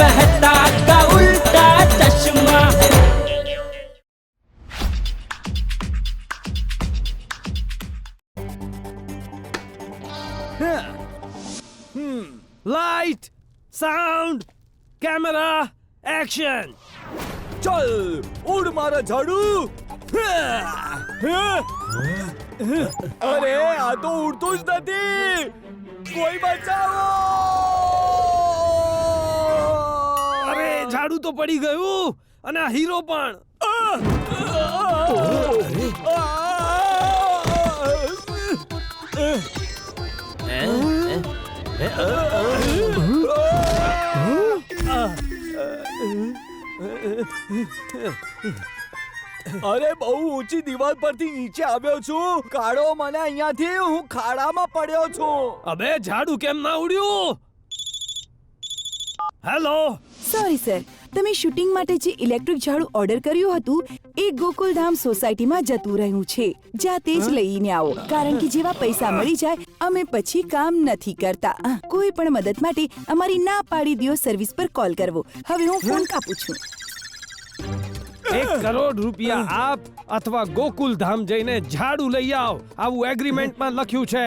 मेहता का उल्टा चश्मा લાઇટ સાઉન્ડ કેમેરા એક્શન ચલ ઉડ મારા ઝાડુ અરે આ તો ઉડતું જ નથી કોઈ બચાવો ઝાડુ તો પડી ગયું અને આ હીરો પણ. અરે બહુ ઊંચી દિવાલ પરથી નીચે આવ્યો છું. કાળો મને અહીંયાથી હું ખાડામાં પડ્યો છું. અબે ઝાડુ કેમ ના ઉડ્યું? હેલો સોરી સર તમે શૂટિંગ માટે જે ઇલેક્ટ્રિક ઝાડુ ઓર્ડર કર્યું હતું એ ગોકુલધામ સોસાયટીમાં જતું રહ્યું છે. જાતે જ લઈને આવો. કારણ કે જેવા પૈસા મળી જાય અમે પછી કામ નથી કરતા. કોઈ પણ મદદ માટે અમારી ના પાડી દિયો સર્વિસ પર કોલ કરવો. હવે હું ફોન કાપું છું. એક કરોડ રૂપિયા આપ અથવા ગોકુલ ધામ જઈને ઝાડુ લઈ આવ. આવું એગ્રીમેન્ટમાં લખ્યું છે.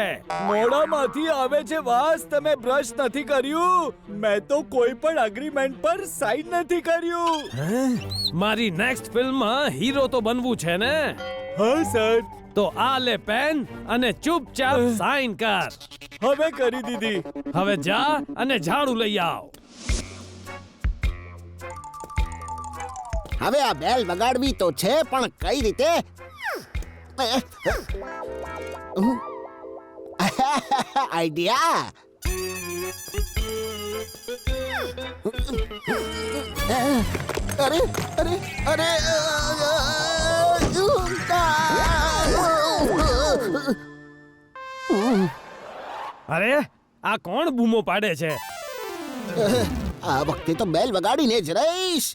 મોડામાંથી આવે છે વાસ તમે બ્રશ નથી કર્યું? મેં તો કોઈ પણ એગ્રીમેન્ટ પર સાઈન નથી કર્યું. મારી નેક્સ્ટ ફિલ્મમાં હીરો તો બનવું છે ને? હા સર તો આ લે પેન અને ચૂપચાપ સાઈન કર. હવે કરી દીધી. હવે જા અને ઝાડુ લઈ આવ. હવે આ બેલ વગાડવી તો છે પણ કઈ રીતે આઈડિયા અરે અરે અરે અરે આ કોણ બૂમો પાડે છે આ વખતે તો બેલ વગાડીને જ રહીશ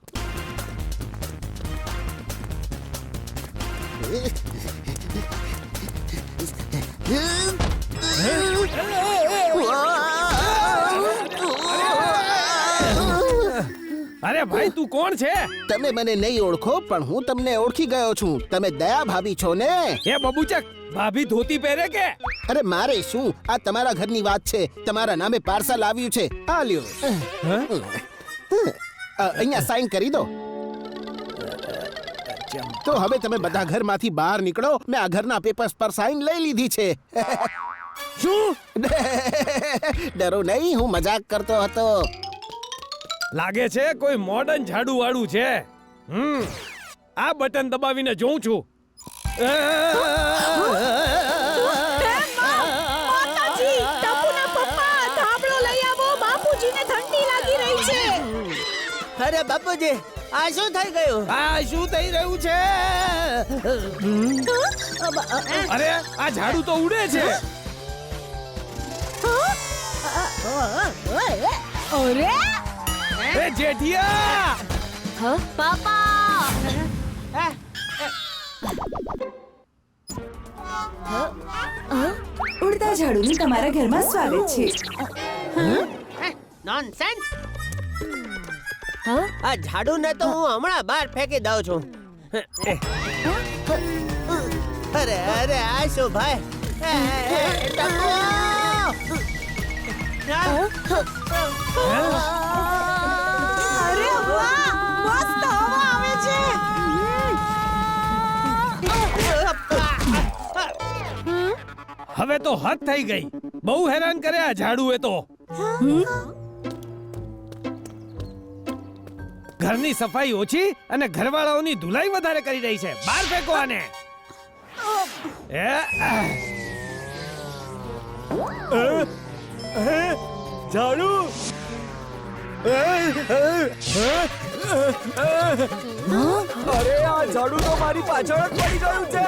અરે ભાઈ તું કોણ છે? તમે મને નહીં ઓળખો પણ હું તમને ઓળખી ગયો છું. તમે દયા ભાભી છો ને? એ બબુચક ભાભી ધોતી પહેરે કે? અરે મારે શું? આ તમારા ઘરની વાત છે. તમારા નામે પાર્સલ આવ્યું છે. આ લ્યો. અહીંયા સાઈન કરી દો. તો હવે તમે બધા ઘરમાંથી બહાર નીકળો. મેં આ ઘરના પેપર્સ પર સાઈન લઈ લીધી છે. શું? ડરો નહીં હું મજાક કરતો હતો. લાગે છે કોઈ મોડર્ન ઝાડુ વાળું છે. હમ. આ બટન દબાવીને જોઉં છું. માતાજી ટપુના પપ્પા ધાબળો લઈ આવો. બાપુજીને ઠંડી લાગી રહી છે. અરે બાપુજી આ શું થઈ ગયું? આ શું થઈ રહ્યું છે? અરે આ ઝાડુ તો ઉડે છે. અરે? એ જેઠિયા! ઉડતા ઝાડુનું તમારા ઘરમાં સ્વાગત છે. નોનસેન્સ આ ઝાડુને તો હું હમણાં બહાર ફેંકી દઉં છું. અરે અરે આ શું હવા આવે છે! હવે તો હદ થઈ ગઈ. બહુ હેરાન કરે આ ઝાડુ એ તો ઘરની સફાઈ ઓછી અને ઘરવાળાઓની ધુલાઈ વધારે કરી રહી છે. બહાર ફેંકો આને. ઝાડુ અરે આ ઝાડુ તો મારી પાછળ જ પડી ગયું છે.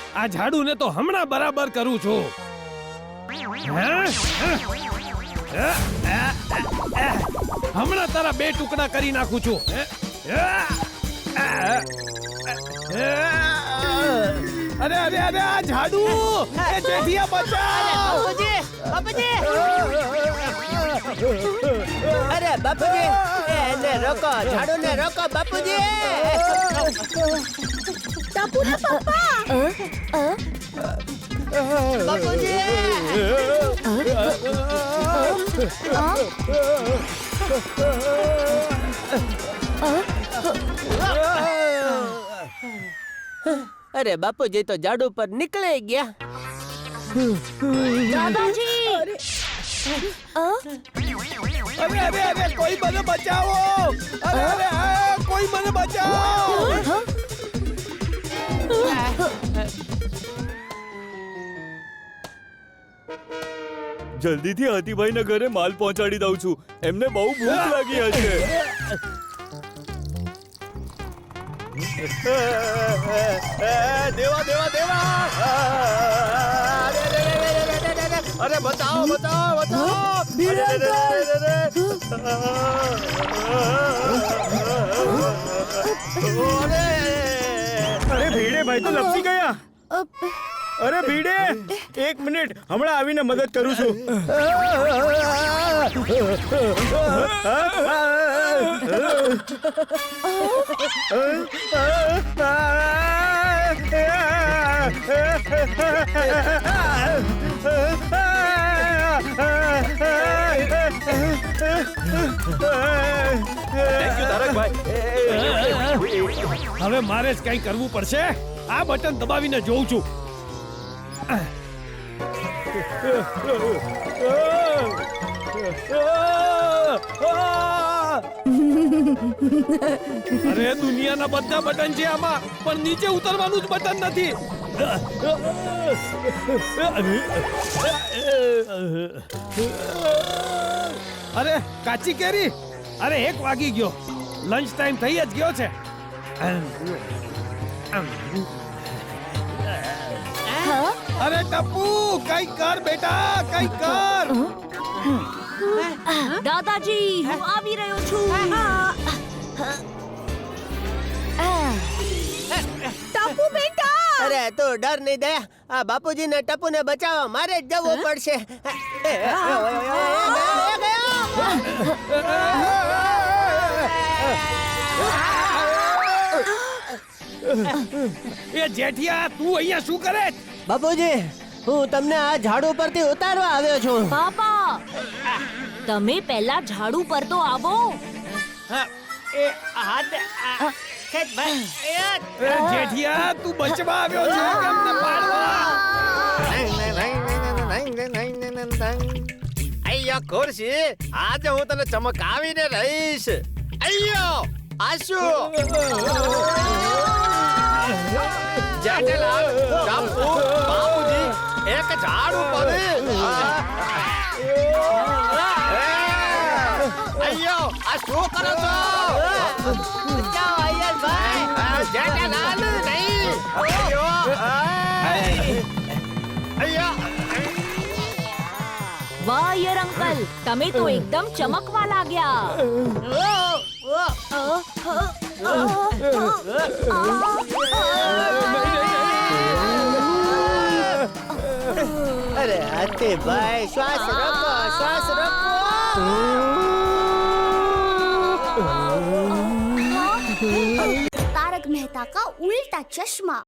આ ઝાડુને તો હમણાં બરાબર કરું છું? હમણાં તારા બે ટુકડા કરી નાખું છું? અરે અરે અરે આ ઝાડુ! એ જેઠિયા બચાવ! બાપુજી બાપુજી! અરે બાપુજી એને રોકો ઝાડુને રોકો બાપુજી! બાપુજી અરે બાપુજી તો ઝાડ ઉપર નીકળે ગયા કોઈ મને બચાવો કોઈ મને બચાવો જલ્દીથી હાથીભાઈ ના ઘરે માલ પહોંચાડી દઉં છું એમને બહુ ભૂખ લાગી હશે દેવા દેવા દેવા અરે, અરે, અરે, અરે, અરે, ભીડે ભાઈ તો લપસી ગયા? અરે ભીડે એક મિનિટ હમણાં આવીને મદદ કરું છું. હવે મારે જ કંઈ કરવું પડશે. આ બટન દબાવીને જોઉં છું. અરે દુનિયાના બધા બટન છે આમાં પણ નીચે ઉતરવાનું જ બટન નથી. અરે કાચી કેરી? અરે એક વાગી ગયો. લંચ ટાઈમ થઈ જ ગયો છે અરે ટપ્પુ કઈ કર બેટા કઈ કર દાદાજી હું આવી રહ્યો છું ટાપુ બેટા અરે તો ડર નહીં દે આ બાપુજી ને ટપુ ને બચાવવા મારે જ જવું પડશે એ જેઠિયા તું અહીંયા શું કરે? બાપુજી હું તમને આ ઝાડુ પરથી ઉતારવા આવ્યો છું. બાપા તમે પહેલા ઝાડુ પર તો આવો. એ હાથ જેઠિયા તું બચવા આવ્યો આજે હું તને ચમકાવીને રહીશ. અયો આશુ! જેઠેલાલ ચંપુ બાપુજી એક ઝાડ ઉપર. અયો આ શું કરો છો? જાઓ અયર ભાઈ જેઠેલાલ નહીં. અયો વાહ યર અંકલ તમે તો એકદમ ચમકવા લાગ્યા. અરે હાથે ભાઈ શ્વાસ રોકો શ્વાસ રોકો. તારક મહેતા કા ઉલ્ટા ચશ્મા.